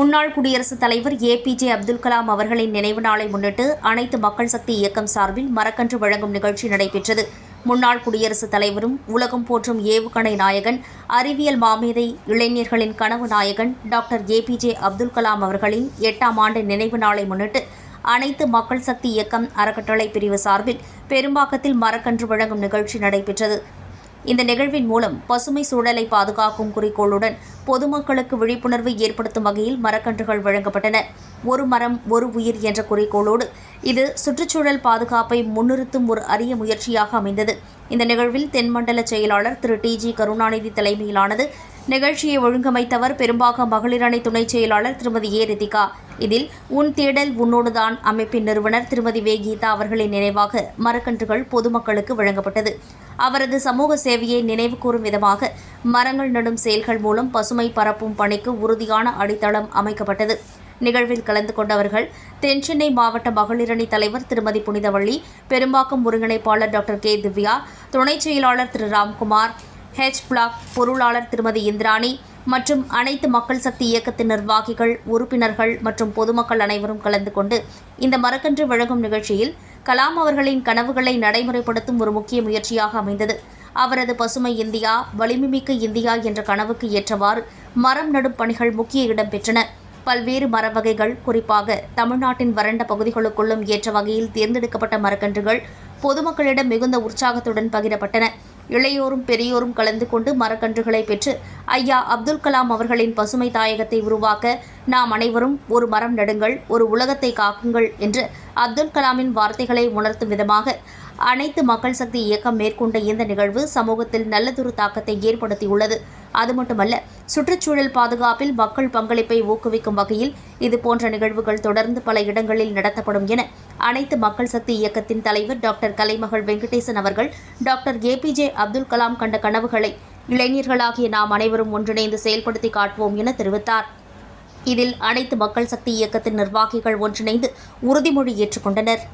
முன்னாள் குடியரசுத் தலைவர் ஏபிஜே அப்துல் கலாம் அவர்களின் நினைவு நாளை முன்னிட்டு அனைத்து மக்கள் சக்தி இயக்கம் சார்பில் மரக்கன்று வழங்கும் நிகழ்ச்சி நடைபெற்றது. முன்னாள் குடியரசுத் தலைவரும் உலகம் போற்றும் ஏவுகணை நாயகன் அறிவியல் மாமேதை இளைஞர்களின் கனவு நாயகன் டாக்டர் ஏபிஜே அப்துல் கலாம் அவர்களின் எட்டாம் ஆண்டு நினைவு நாளை முன்னிட்டு அனைத்து மக்கள் சக்தி இயக்கம் அறக்கட்டளை பிரிவு சார்பில் பெரும்பாக்கத்தில் மரக்கன்று வழங்கும் நிகழ்ச்சி நடைபெற்றது. இந்த நிகழ்வின் மூலம் பசுமை சூழலை பாதுகாக்கும் குறிக்கோளுடன் பொதுமக்களுக்கு விழிப்புணர்வு ஏற்படுத்தும் வகையில் மரக்கன்றுகள் வழங்கப்பட்டன. ஒரு மரம் ஒரு உயிர் என்ற குறிக்கோளோடு இது சுற்றுச்சூழல் பாதுகாப்பை முன்னிறுத்தும் ஒரு அரிய முயற்சியாக அமைந்தது. இந்த நிகழ்வில் தென்மண்டல செயலாளர் திரு டி ஜி கருணாநிதி தலைமையிலானது நிகழ்ச்சியை ஒழுங்கமைத்தவர் பெரும்பாக்கம் மகளிர் அணி துணைச் செயலாளர் திருமதி ஏ. ரிதிகா இதில் உன் தேடல் உன்னோடுதான் அமைப்பின் நிறுவனர் திருமதி வே. கீதா அவர்களின் நினைவாக மரக்கன்றுகள் பொதுமக்களுக்கு வழங்கப்பட்டது. அவரது சமூக சேவையை நினைவு கூறும் விதமாக மரங்கள் நடும் செயல்கள் மூலம் பசுமை பரப்பும் பணிக்கு உறுதியான அடித்தளம் அமைக்கப்பட்டது. நிகழ்வில் கலந்து கொண்டவர்கள் தென்சென்னை மாவட்ட மகளிரணி தலைவர் திருமதி புனிதவள்ளி பெரும்பாக்கம் ஒருங்கிணைப்பாளர் டாக்டர் கே. திவ்யா துணைச் செயலாளர் திரு. ராம்குமார் ஹெச் பிளாக் பொருளாளர் திருமதி இந்திராணி மற்றும் அனைத்து மக்கள் சக்தி இயக்கத்தின் நிர்வாகிகள் உறுப்பினர்கள் மற்றும் பொதுமக்கள் அனைவரும் கலந்து கொண்டு இந்த மரக்கன்று வழங்கும் நிகழ்ச்சியில் கலாம் அவர்களின் கனவுகளை நடைமுறைப்படுத்தும் ஒரு முக்கிய முயற்சியாக அமைந்தது. அவரது பசுமை இந்தியா வலிமைமிக்க இந்தியா என்ற கனவுக்கு ஏற்றவாறு மரம் நடும் பணிகள் முக்கிய இடம் பெற்றன. பல்வேறு மர வகைகள் குறிப்பாக தமிழ்நாட்டின் வறண்ட பகுதிகளுக்குள்ளும் ஏற்ற வகையில் தேர்ந்தெடுக்கப்பட்ட மரக்கன்றுகள் பொதுமக்களிடம் மிகுந்த உற்சாகத்துடன் பகிரப்பட்டன. இளையோரும் பெரியோரும் கலந்து கொண்டு மரக்கன்றுகளை பெற்று ஐயா அப்துல் கலாம் அவர்களின் பசுமை தாயகத்தை உருவாக்க நாம் அனைவரும் ஒரு மரம் நடுங்கள் ஒரு உலகத்தை காக்குங்கள் என்று அப்துல் கலாமின் வார்த்தைகளை உணர்த்தும் விதமாக அனைத்து மக்கள் சக்தி இயக்கம் மேற்கொண்ட இந்த நிகழ்வு சமூகத்தில் நல்லதொரு தாக்கத்தை ஏற்படுத்தியுள்ளது. அது மட்டுமல்ல சுற்றுச்சூழல் பாதுகாப்பில் மக்கள் பங்களிப்பை ஊக்குவிக்கும் வகையில் இதுபோன்ற நிகழ்வுகள் தொடர்ந்து பல இடங்களில் நடத்தப்படும் என அனைத்து மக்கள் சக்தி இயக்கத்தின் தலைவர் டாக்டர் கலைமகள் வெங்கடேசன் அவர்கள் டாக்டர் ஏபிஜே அப்துல் கலாம் கண்ட கனவுகளை இளைஞர்களாகிய நாம் அனைவரும் ஒன்றிணைந்து செயல்படுத்தி காட்டுவோம் என தெரிவித்தார். இதில் அனைத்து மக்கள் சக்தி இயக்கத்தின் நிர்வாகிகள் ஒன்றிணைந்து உறுதிமொழி ஏற்றுக்கொண்டனர்.